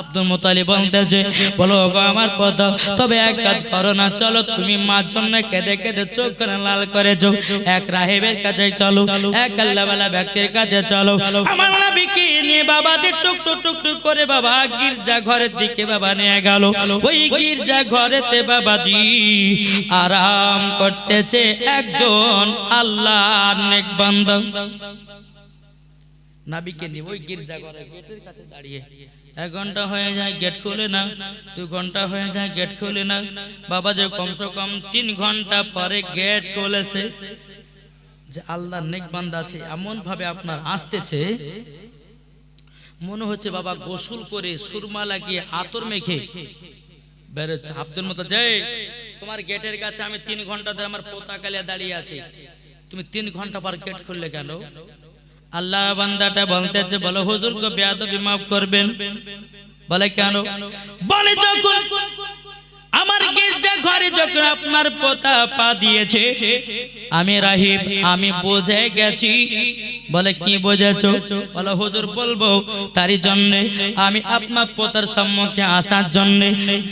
আব্দুল মোতালি বলতেছে বলো আমার পদ, তবে এক কাজ করো না, চলো তুমি মার জন্য কেঁদে কেঁদে চোখ করে লাল এক রাহেবের কাছে চলো, এক আল্লাহওয়ালা ব্যক্তির কাছে চলো। আমার নিয়ে টুক টুক টুক টুক করে বাবা গির্জা ঘরের দিকে বাবা নিয়ে গেল। ওই গির্জা ঘরেতে বাবাজি আরাম করতেছে একজন আল্লাহর নেক বান্দা। নাবিকে নিয়ে ওই গির্জা ঘরে গেটের কাছে দাঁড়িয়ে এক ঘণ্টা হয়ে যায় গেট খুলে না, দু ঘণ্টা হয়ে যায় গেট খুলে না। বাবা যে কমসে কম তিন ঘণ্টা পরে গেট খুলেছে। যে আল্লাহ নেক বান্দা আছে এমন ভাবে আপনার আসতেছে। মনে হচ্ছে বাবা গোসল করে সুরমা লাগিয়ে আতর মেখে বেরোচ্ছে। আব্দুল মতো যাই তোমার গেটের কাছে আমি তিন ঘণ্টা ধরে আমার পোতা কালিয়া দাঁড়িয়ে আছি। তুমি তিন ঘণ্টা পর গেট খুললে কেন? আল্লাহ বান্দাটা বলতেছে বলো হুজুর গো বেয়াদবি মাফ করবেন। বলে কেন? বলে যখন আমার গির্জা ঘরে যখন আপনার পোতা পা দিয়েছে, আমি রাহিব, আমি বুঝে গেছি। বলে, কি বুঝেছ? বলে, হুজুর, বলব, তারই জন্য আমি আপনার পোতার সম্মুখে আসার জন্য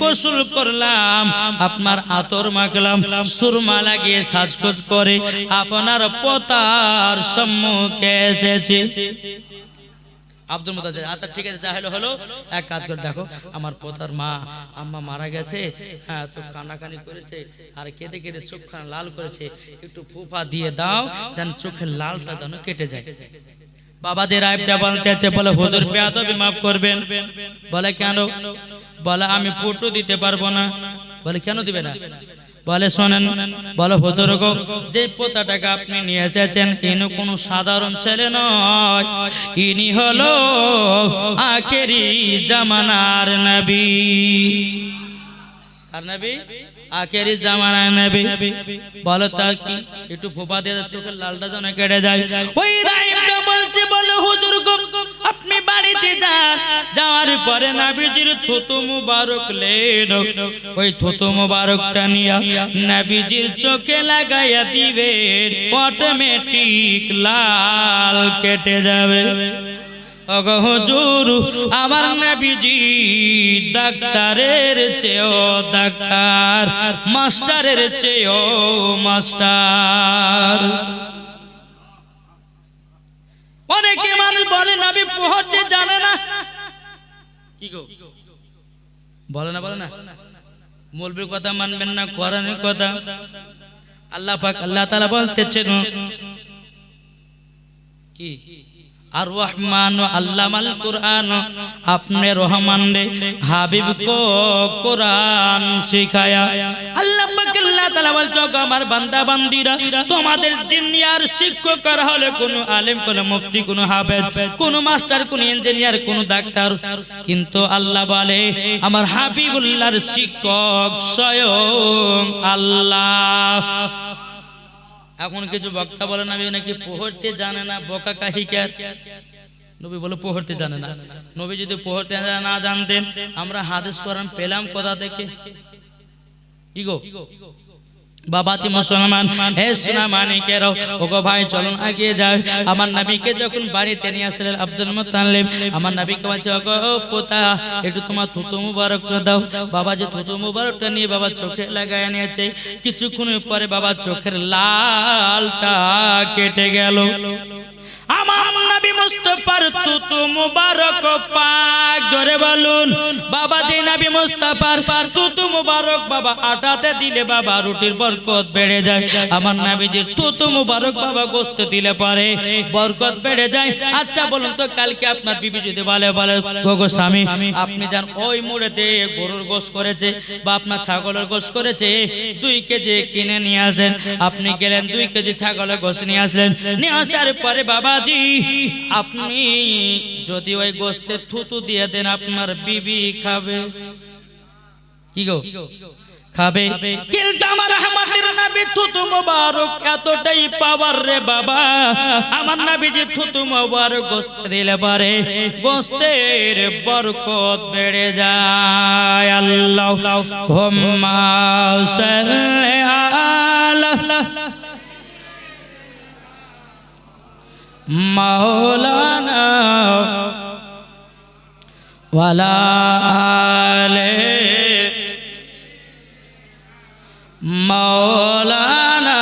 গোসল করলাম, আপনার আতর মাখলাম, সুরমা লাগিয়ে সাজগোজ করে আপনার পোতার সম্মুখে এসেছি। আব্দুল মুতাজ আচ্ছা ঠিক আছে যা হলো হলো এক কাজ করে। দেখো আমার পোতার মা আম্মা মারা গেছে। হ্যাঁ তো কানাকানি করেছে। আর কেঁদে কেঁদে চোখখানা লাল করেছে। একটু ফুফা দিয়ে দাও যেন চোখের লালটা যেন কেটে যায়। বাবাদের আইবটা বলে হুজুর বেয়াদবি মাফ করবেন। বলে কেন? বলে আমি ফটো দিতে পারব না। বলে কেন দিবে না? বলে শোনেন, বলো হুজুর যে পোতাটাকে আপনি নিয়ে এসেছেন ইনি কোনো সাধারণ ছেলে নয়। ইনি হলো আখেরি জামানার নবী। আর নবী? আখেরি জামানার নেবে। বলো তা কি? একটু ফোপা দিয়ে চোখের লালটা যেন কেটে যায়। ওই রাইমটা বলছে, বলো হুজুর গো, আপনি বাড়িতে যান। যাওয়ার পরে নাবিজির থুতু মুবারক লেন ওই থুতু মুবারকটা নিয়া নাবিজির চোখে লাগাইয়া দিবেন। অটোমেটিক লাল কেটে যাবে। হুজুর, আমার নবীজি ডাক্তারের চেয়েও ডাক্তার, মাস্টারের চেয়েও মাস্টার। অনেকে মানুষ বলে, নবী পড়তে জানে না। কি গো? বলে না বলে না? মৌলবীর কথা মানবেন না, কোরআনের কথা। আল্লাহ পাক, আল্লাহ তাআলা বলতেছেন। কি? আর রহমান আল্লামাল কোরআন, আপনি রহমান রে, হাবিব কো কোরআন শিখায়া। আল্লাহ পাক আল্লাহ তাআলা বলছো আমার বান্দা, বান্দিরা, তোমাদের দুনিয়ার শিক্ষক আর হলে কোন আলেম, কোন মুফতি, কোন হাফেজ, কোন মাস্টার, কোন ইঞ্জিনিয়ার, কোন ডাক্তার। কিন্তু আল্লাহ বলে, আমার হাবিবুল্লাহর শিক্ষক স্বয়ং আল্লাহ। এখন কিছু বক্তা বলেন, আমি নাকি পোহরতে জানে না, বোকা কাহিকার। নবী বলে, পোহরতে জানে না। নবী যদি পোহরতে না জানতেন, আমরা হাদিস করান পেলাম কোথা থেকে? কি গো বাবাতি মুসলমান, হে সোনা মানিকের ওগো ভাই চলুন আগিয়ে যাও আমার নাবিকে যখন বাড়িতে নিয়ে আসলেন আব্দুল মুতাল্লিব আমার নাবিকে বলছে ওগো পোতা, একটু তোমার থুতু মুবারকটা দাও। বাবা যে থুতু মুবারকটা নিয়ে বাবা চোখে লাগায় নিয়েছে। কিছুক্ষণ পরে বাবা চোখের লালটা কেটে গেল। বাবা বাবা বাবা বাবা আচ্ছা বলুন তো, কালকে আপনার বিবি যদি বলে বলে, গো স্বামী, আপনি যান ওই মোড়েতে গরুর গোশ করেছে বা আপনার ছাগলের গোশ করেছে, দুই কেজি কিনে নিয়ে আসেন। আপনি গেলেন, দুই কেজি ছাগলের গোশ নিয়ে আসলেন। নিয়ে আসার পরে বাবাজি, আপনি যদি ওই গোস্তের থুতু দিয়ে দেন, আপনার বিবি খাবে। কি গো? খাবে? কিন্তু আমার রহমতের নবী থুতু মোবারক এতটাই পাওয়ার রে বাবা। আমার নবী যে থুতু মোবারক গোস্ত দিলে পারে গোস্তের বরকত বেড়ে যায়। আল্লাহ হুম্মা সাল্লি আলা মাওলানা ওয়ালা আলে মৌলানা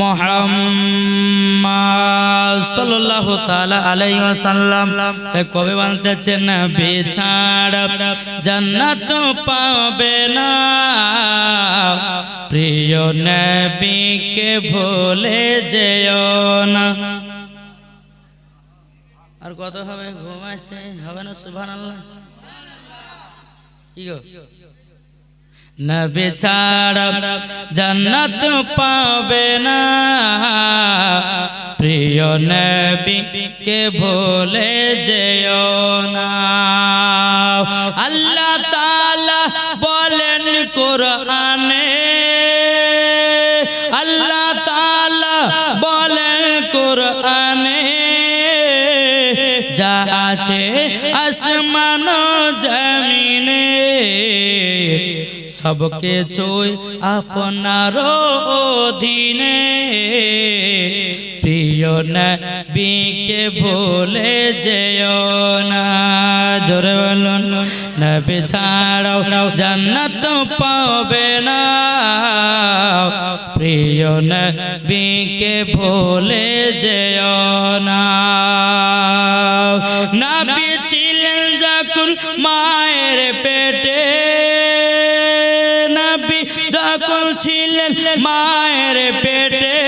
মোহাম্মদ সাল্লাল্লাহু তাআলা আলাইহি কবে বলতেছেন বেচার জান্নাত পাবে না। প্রিয় নবীকে ভুলে যেও না। আর কত হবে? ঘুমাইছে হবে না? কি গো? নবী ছাড়া জান্নাত পাবে না। প্রিয় নবী কে ভুলে যেও না। আল্লাহ আসমান জমিনে সবকে চই আপনার অধীনে। প্রিয় নবীকে ভুলে যেও না। জোরে বলুন, নবী ছাড়াও জান্নাত পাবে না। প্রিয় নবীকে ভুলে যেও না। যখন মায়ের পেটে। নবী যখন ছিলেন মায়ের পেটে,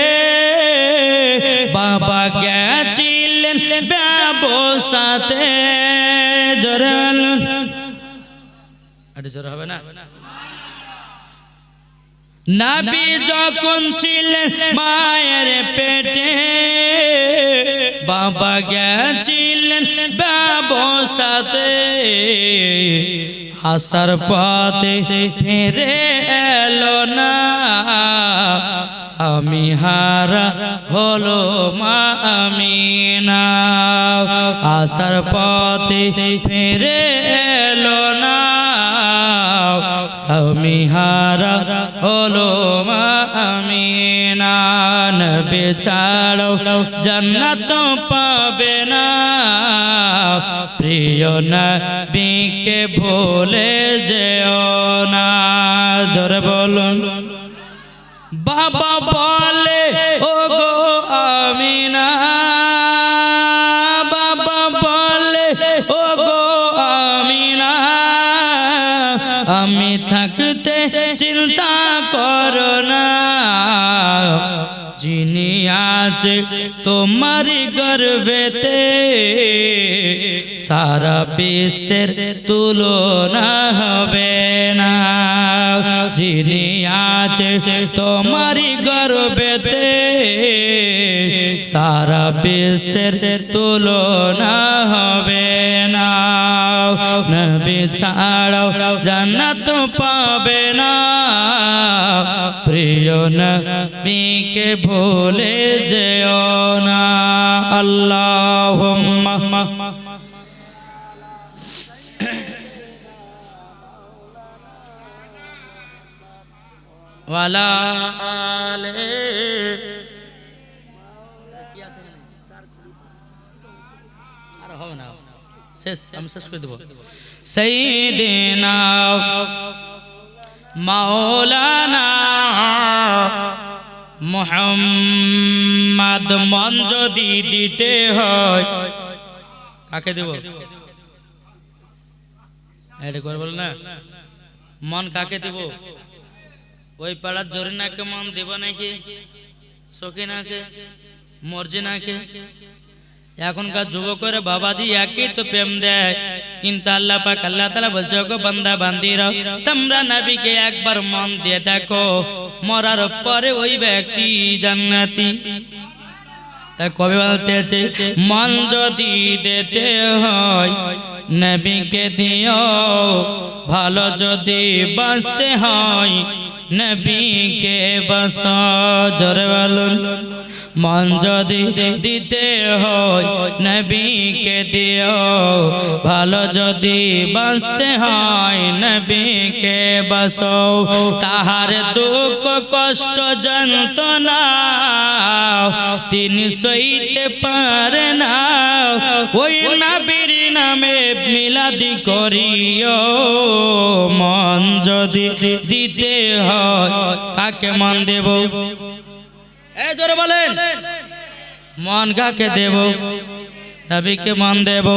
বাবা গেছিলেন ব্যবসাতে। জোরে বলুন। আরে জোরে হবে না। নাবি যখন ছিলেন মায়ের পেটে বাবা গেছিলেন ব্যবসাতে আসার পথে ফিরে এলো না। স্বামী হারা হলো মা আমিনা আসার পথে ফিরে এলো না। স্বামী হারা ছাড়ো জান্নাত পাবে না। প্রিয় নবীকে ভুলে যেও। আছে তোমার গর্ভেতে সারা বিশ্বের তুলনা হবে না। যিনি আছে তোমার গর্ভেতে সারা বিশ্বের তুলনা হবে না। নবী ছাড়াও জান্নাত পাবে না। প্রিয় নবীকে ভুলে আর হবে না। শেষ আমি শেষ করে দেবো। সৈদিনা মাওলানা মোহাম্মদ মন যদি দিতে হয়। কাকে দেব? এটা করে বল না। মন কাকে দেব? ওই পাড়ার জরিনাকে মন দেব নাকি? সখিনাকে মর্জিনাকে? এখনকার যুবকের বাবাজি একই তো প্রেম দেয়। কিন্তু আল্লাহ পাক আল্লাহ তালা বলছে, ওগো বান্দা, বান্দিরা, তোমরা নবীকে একবার মন দিয়ে দেখো। মরার পরে ওই ব্যক্তি জান্নাতি। কবে বলতে বলতেছে মন যদি দিতে হয়, নবীকে দিও। ভালো যদি বাঁচতে হয়, নবীকে বাস জোরে বলুন। মন যদি দিতে হয়, নবীকে দিও। ভালো যদি বাঁচতে হয়, নবীকে বাসো তাহার দুঃখ, কষ্ট, যন্ত্রণা তিনি সইতে পারে না। ওই নবীর নামে মিলাদি করিও। মন যদি দিতে হয়, কাকে মন দেব? মন কাকে দেব? নবীকে মন দেব?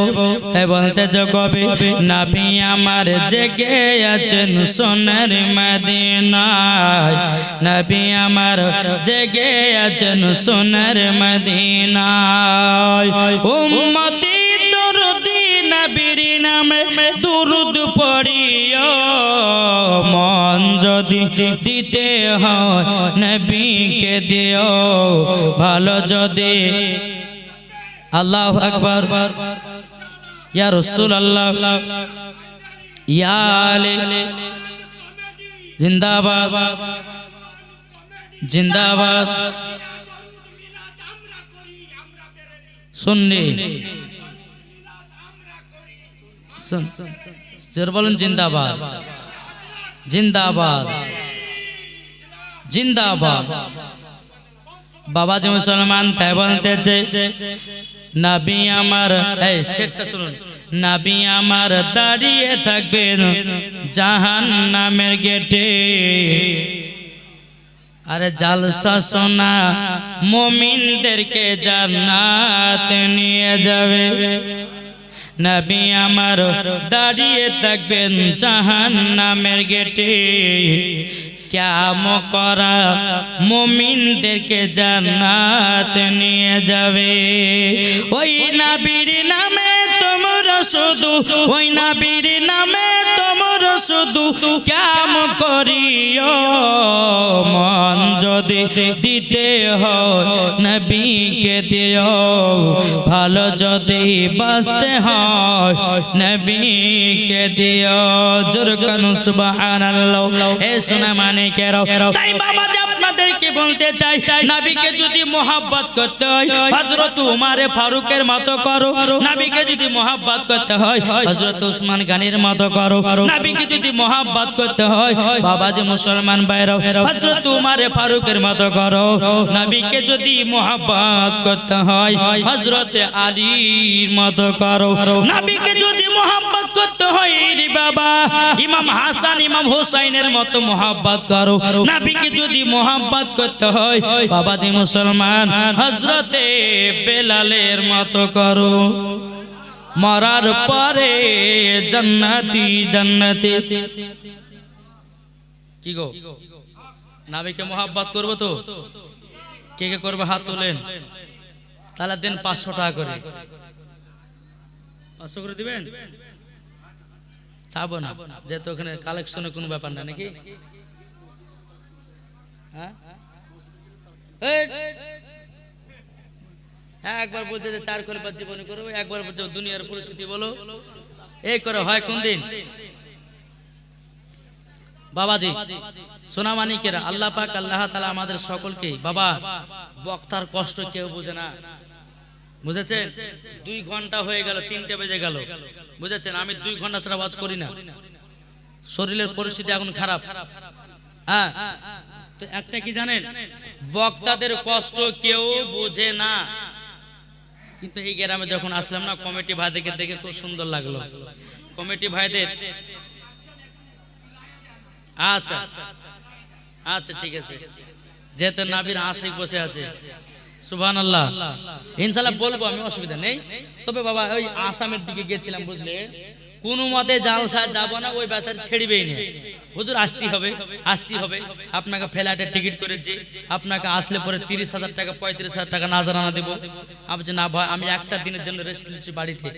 তাই বলতে কবি, নবী আমার জেগে আছেন সোনার মদিনায়। নবী আমার জেগে আছেন সোনার মদিনায়। উম্মতি দরদি নবীর নামে দুরুদ পড়িও। যদি দিতে হয় নবীকে দিও, ভালো যদি। আল্লাহ আকবার। ইয়া রসুল আল্লাহ ইয়া আলী। জিন্দাবাদ। জিন্দাবাদ। শুনলি শুন জোর বলেন জিন্দাবাদ। জিন্দাবাদ। জিন্দাবাদ। বাবা যে মুসলমান তাই বলতেছে, নাবি আমার এই শেরটা শুনুন। নাবি আমার দাঁড়িয়ে থাকবেন জাহান নামের গেটে। আরে জালসা সোনা মমিনদেরকে জান্নাত নিয়ে যাবে। নবী আমার দাঁড়িয়ে থাকবেন জাহান নামের গেটে। ক্যাম করা মোমিনদেরকে জান্নাত নিয়ে যাবে। ওই নাবির নামে শুধু ওই নাবির নামে তোমরা শুধু ক্যাম করিও মন যদি দিতে নবীকে দিও। ভালো যদি বাঁচতে হয়, নবীকে দিও। জোর কানু সুবহানাল্লাহ। এ শোনা মানে কেরো তাই বাবা যে বলতে চাই, নবীকে যদি মোহাব্বত করতে হয়, হযরত উমারে ফারুকের মতো করো। নবীকে যদি মোহাব্বত করতে হয়, হযরত উসমান গানির মতো করো। নবীকে যদি মোহাব্বত করতে হয় বাবা যে মুসলমান বাইরে হযরত উমারে ফারুকের মতো করো। নবীকে যদি মোহাব্বত করতে হয়, হযরত আলীর মতো করো। নবীকে যদি মোহাব্বত করতে হয় রে বাবা, ইমাম হাসান, ইমাম হুসাইনের মতো মোহাব্বত করো। নবীকে যদি মোহাব্বত করতে হয়। বাবা যে মুসলমান, হযরতে বেলালের মতো করো। মরার পরে জান্নাতি জান্নাতি। কি গো? নাবিকে মোহাব্বত করব তো? কে কে করবে হাত তোলেন? তাহলে দেন পাঁচশো টাকা করে। পাঁচশো করে দিবেন? চাবো না। যেহেতু ওখানে কালেকশনের কোনো ব্যাপার না, নাকি? হ্যাঁ! হ্যাঁ একবার বলছে যে চার করে পাঁচ জীবনে করব একবার বলছে দুনিয়ার পরিস্থিতি বলো। এই করে হয় কোন দিন? বাবাজি, সোনামানিকেরা, আল্লাহ পাক, আল্লাহ তালা আমাদের সকলকে, বাবা, বক্তার কষ্ট কেউ বুঝে না। বুঝেছেন? দুই ঘণ্টা হয়ে গেল, তিনটে বেজে গেল। বুঝেছেন? আমি দুই ঘণ্টা ছাড়া ওয়াজ করি না। শরীরের পরিস্থিতি এখন খারাপ। হ্যাঁ? তো একটা কি জানেন? বক্তাদের কষ্ট কেউ বোঝে না। কিন্তু এই গ্রামে যখন আসলাম না, কমিটি ভাইদেরকে দেখে খুব সুন্দর লাগল। কমিটি ভাইদের আচ্ছা। আচ্ছা ঠিক আছে। যেহেতু নাবির আশিক বসে আছে। ইনশাল্লাহ বলব, আমি অসুবিধা নেই। তবে বাবা, ওই আসামের দিকে গেছিলাম বুঝলে? কোনো মতে জালসা যাব না ওই বেচার ছেড়বেই না। হুজুর আসতে হবে আসতে হবে। আপনাকে ফ্লাইটের টিকিট করেছি। আপনাকে আসলে পরে তিরিশ হাজার টাকা পঁয়ত্রিশ হাজার টাকা নাজারানা দেবো। আমি না ভাই আমি একটা দিনের জন্য রেস্ট নিচ্ছি বাড়িতে।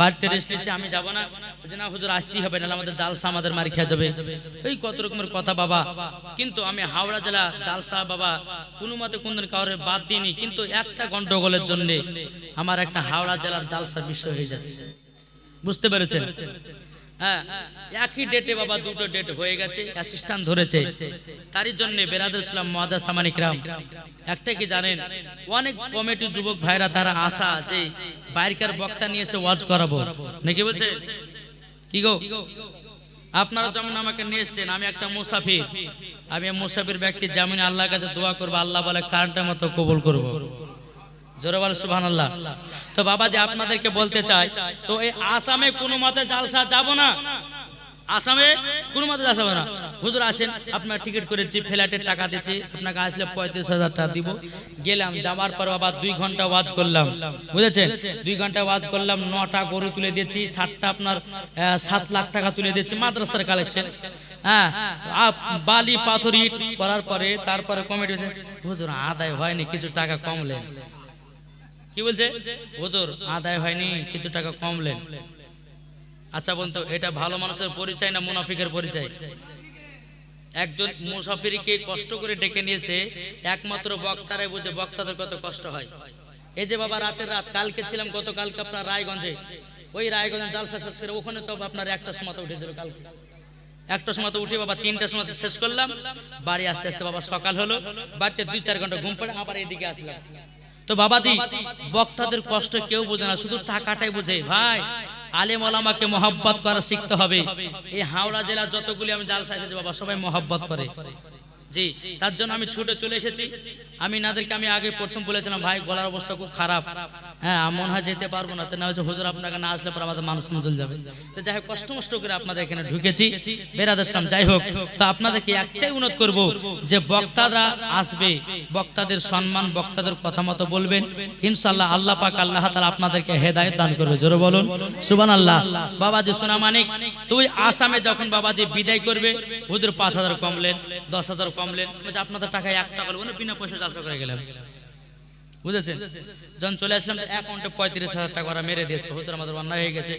বাড়িতে রেস্ট নিচ্ছি আমি যাব না। বলছি, না হুজুর আসতেই হবে নাহলে আমাদের জালসা আমাদের মারি খেয়ে যাবে। এই কত রকমের কথা বাবা। কিন্তু আমি হাওড়া জেলা জালসা বাবা কোনো মতে কোনদিন কাউরে বাদ দিইনি কিন্তু একটা গন্ডগোলের জন্যে আমার একটা হাওড়া জেলার জালসা বিষয় হয়ে যাচ্ছে। বুঝতে পেরেছেন? হ্যাঁ একই ডেটে বাবা দুটো ডেট হয়ে গেছে অ্যাসিস্ট্যান্ট ধরেছে। তারই জন্য বেরাদুল ইসলাম, মহাদা সামানিক রাম একটা কি জানেন, অনেক কমিটি যুবক ভাইরা তারা আশা আছে, বাইরকার বক্তা নিয়ে এসে ওয়াজ করাবো। নাকি বলছে? কি গো? আপনারা যেমন আমাকে নিয়ে এসছেন, আমি একটা মুসাফির। আমি মুসাফির ব্যক্তি, যেমন আল্লাহর কাছে দোয়া করব, আল্লাহ বলে কারণটা মতো কবুল করব। তো বাবা যে আপনাদেরকে বলতে চাই, তো এই আসামে কোনো মতে জালসা যাব না? আসামে কোনো মতে জালসা হবে না? হুজুর আসেন, আপনার টিকিট করেছি, ফ্লাইটের টাকা দিচ্ছি আপনাকে আসলে পঁয়ত্রিশ হাজার টাকা দিব। গেলাম, যাওয়ার পর আবার দুই ঘণ্টা ওয়াজ করলাম। বুঝেছেন? দুই ঘণ্টা ওয়াজ করলাম, নটা গরু তুলে দিয়েছি ষাটটা আপনার সাত লাখ টাকা তুলে দিয়েছি, মাদ্রাসার কালেকশন হ্যাঁ বালি, পাথর, ইট, করার পরে তারপরে কমিটি হুজুর, আদায় হয়নি, কিছু টাকা কমলেন। কি বলছে? হুজুর, আদায় হয়নি, কিছু টাকা কমলেন। আচ্ছা বলতো এটা ভালো মানুষের পরিচয় না মুনাফিকের পরিচয়? একজন মুসাফিরকে কষ্ট করে ডেকে নিয়েছে, একমাত্র বক্তারাই বুঝে বক্তাদের কত কষ্ট হয়। এই যে বাবা, রাতের রাত, কালকে ছিলাম গতকালকে আপনার রায়গঞ্জে। ওই রায়গঞ্জে জালসা শেষ করে ওখানে তো আপনার একটা সময় তো উঠেছিল কালকে। একটা সময় তো উঠে বাবা তিনটার সময় শেষ করলাম। বাড়ি আস্তে আস্তে বাবা, সকাল হলো। বাড়িতে দুই চার ঘণ্টা ঘুম পড়ে, আবার এদিকে আসলাম। তো বাবাজি, বক্তাদের কষ্ট কেউ বোঝে না, শুধু টাকাটাই বোঝে। ভাই, আলেম ওলামাকে মহাব্বত করা শিখতে হবে। এই হাওড়া জেলার যতগুলি আমি জাল এসেছি বাবা, সবাই মহাব্বত করে। জি, তার জন্য আমি ছুটে চলে এসেছি। আমি নাদেরকে আমি আগে প্রথম বলেছিলাম, ভাই, গলার অবস্থা খুব খারাপ। হ্যাঁ মনে হয় যেতে পারব না। না হচ্ছে হুজুর আপনাকে না আসলে পর আমাদের মানুষ মজল যাবে। তো যাই হোক, কষ্ট মষ্ট করে আপনাদের এখানে ঢুকেছি। বেরাদের সাম যাই হোক, তো আপনাদেরকে একটাই অনুরোধ করব যে বক্তারা আসবে, বক্তাদের সম্মান, বক্তাদের কথা মতো বলবেন। ইনশাল্লাহ আল্লাহ পাক আল্লাহ তাআলা আপনাদেরকে হেদায়েত দান করবে, জোরে বলুন। সুবহানাল্লাহ। বাবাজি, সোনা মানিক, তুই আসামে যখন বাবাজি বিদায় করবে, হুজুর পাঁচ হাজার কমলেন, দশ হাজার কমলেন আপনাদের টাকায় এক টাকা নেব বিনা পয়সা চালসা করে গেলাম। বুঝেছেন? যখন চলে আসলাম অ্যাকাউন্টে পঁয়ত্রিশ হাজার টাকা ওরা মেরে দিয়েছে। হুজুর, আমাদের অন্যায় হয়ে গেছে।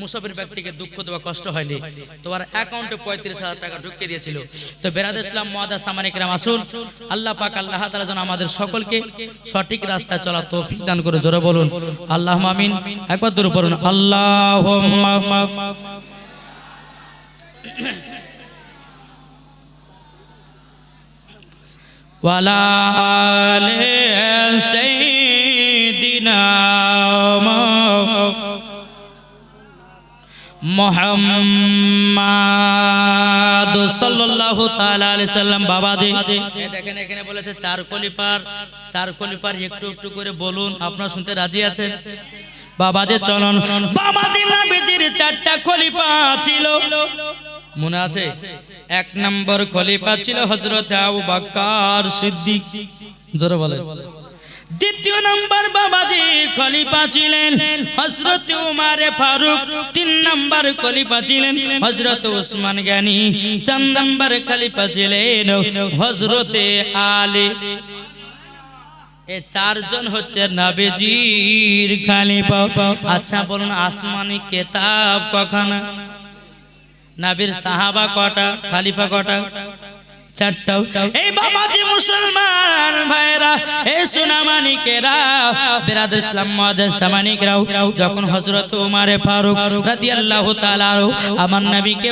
মুসাফির ব্যক্তিকে দুঃখ দেওয়া কষ্ট হয়নি। তোমার অ্যাকাউন্টে পঁয়ত্রিশ হাজার টাকা ঢুকিয়ে দিয়েছিল। তো বেরাদ ইসলাম মহাদা সামানিক রাম আসুন। আল্লাহ পাক, আল্লাহ তাআলা যেন আমাদের সকলকে সঠিক রাস্তায় চলা তৌফিক দান করে, জোরে বলুন আল্লাহ আমিন। একবার দূর করুন আল্লাহ وعلى آل سيدنا মোহাম্মদ সাল্লাল্লাহু তাআলা আলাইহি সাল্লাম বাবা দে দেখেন এখানে বলেছে চার কলিপার চার কলিপার একটু একটু করে বলুন আপনারা শুনতে রাজি আছেন বাবা দে চলন বাবা দে নবীজির চারটা খলিফা ছিল মনে আছে এক নম্বর খলিফা ছিল হযরত আবু বকর সিদ্দিক। জোরে বলেন। দ্বিতীয় নম্বর বাবাজি খলিফা ছিলেন হজরত উমারে ফারুক। তিন নম্বর খলিফা ছিলেন হজরত উসমান গানি। চার নম্বর খলিফা ছিলেন হজরতে আলী। এ চারজন হচ্ছে নবীজির খালিফা। আচ্ছা বলুন, আসমানি কেতাব কখন? নাবির সাহাবা কটা খালিফা কটা চারটাও এই বাবাজি মুসলমান ভাইরা সোনামানিকেরা ইসলাম যখন উমারে ফারুক আমার নবীকে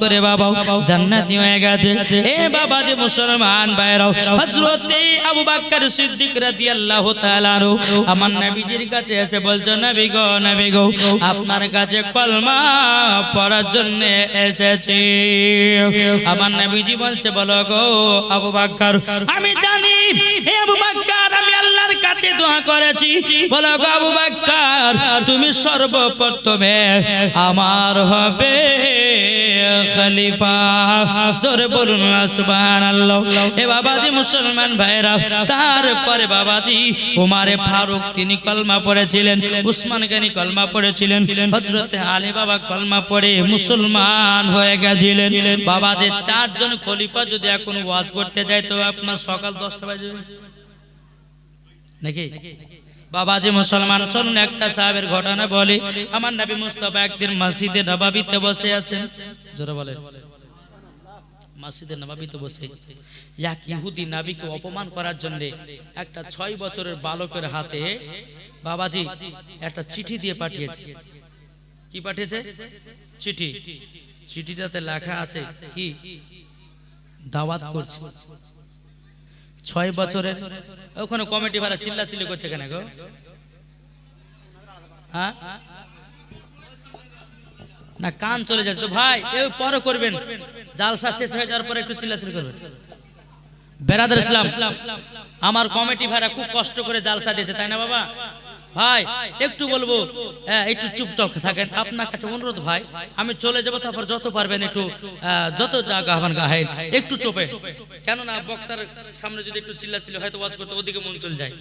করে বাবা জান্নাতি হয়ে গেছে। এ বাবাজি মুসলমান ভাইরাও আবু সিদ্দিক আমার নবীজির কাছে এসে বলছো, নবী গো নবী গো, আপনার কাছে কলমা পড়ার জন্য এসেছি। আমার নবীজি বলছে, বলো আমি জানি আমি আল্লাহর কাছে দোয়া করেছি। বলো গো, আবু বাক্কার, তুমি সর্বপ্রথমে আমার হবে মুসলমান বাবা বাবাদের চারজন খলিফা এখন ওয়াজ করতে যায়, তো আপনার সকাল দশটা বাজে। নাকি? বাবাজি মুসলমান, চলুন একটা সাহেবের ঘটনা আমার মুস্তফা একদিন মসজিদে নবাবিতে বসে আছেন। জোরে বলে ইহুদি অপমান করার জন্য একটা ছয় বছরের বালকের হাতে বাবাজি একটা চিঠি দিয়ে পাঠিয়েছে। কি পাঠিয়েছে? চিঠি। চিঠিটাতে লেখা আছে কি? দাওয়াত করছে। ছয় বছরের ওখানে কমিটি ভাড়া চিল্লা চিল্লি করছে কেন গো? হ্যাঁ? না, কান চলে যাচ্ছে। তো ভাই, এ পরে করবেন। জালসা শেষ হয়ে যাওয়ার পরে একটু চিল্লাচিল্লি করবেন। বেরাদার ইসলাম, আমার কমিটি ভাড়া খুব কষ্ট করে জালসা দিয়েছে, তাই না বাবা? ভাই একটু বলব। হ্যাঁ, একটু চুপচাপ থাকেন। আপনার কাছে অনুরোধ ভাই আমি চলে যাব তারপর যত পারবেন একটু যত যা গাহেন একটু চোপে। কেননা বক্তার সামনে যদি একটু চিল্লা ছিল হয়তো ওয়াজ করতে ওদিকে মন চলে যায়।